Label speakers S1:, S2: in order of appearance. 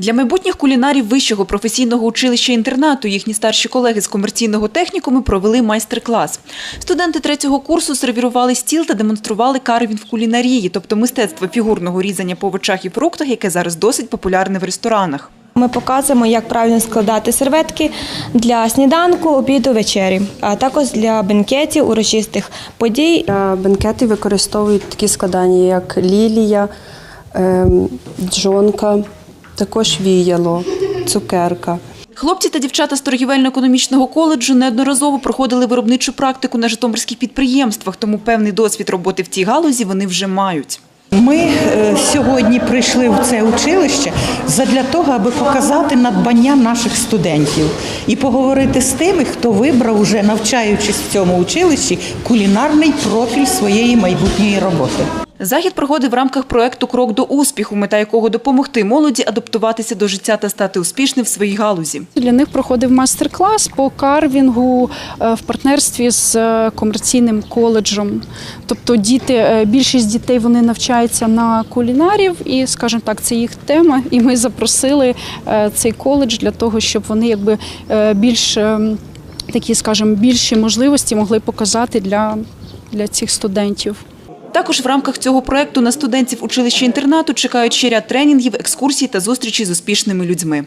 S1: Для майбутніх кулінарів вищого професійного училища інтернату їхні старші колеги з комерційного технікуму провели майстер-клас. Студенти третього курсу сервірували стіл та демонстрували карвін в кулінарії, тобто мистецтво фігурного різання по овочах і фруктах, яке зараз досить популярне в ресторанах.
S2: Ми показуємо, як правильно складати серветки для сніданку, обіду, вечері, а також для бенкетів, урочистих подій.
S3: Для бенкетів використовують такі складання, як лілія, ем, джонка, також віяло, цукерка.
S1: Хлопці та дівчата з торгівельно-економічного коледжу неодноразово проходили виробничу практику на житомирських підприємствах, тому певний досвід роботи в цій галузі вони вже мають.
S4: Ми е, сьогодні прийшли в це училище задля того, аби показати надбання наших студентів і поговорити з тими, хто вибрав, уже навчаючись в цьому училищі, кулінарний профіль своєї майбутньої роботи.
S1: Захід проходив в рамках проекту Крок до успіху, мета якого допомогти молоді адаптуватися до життя та стати успішним в своїй галузі.
S5: Для них проходив майстер-клас по карвінгу е, в партнерстві з е, комерційним коледжем. Тобто діти, е, більшість дітей вони навчаються на кулінарів, і, скажімо так, це їх тема. І ми запросили цей коледж для того, щоб вони якби більш такі, скажімо, більші можливості могли показати для, для цих студентів.
S1: Також в рамках цього проекту на студентів училища інтернату чекають ще ряд тренінгів, екскурсій та зустрічі з успішними людьми.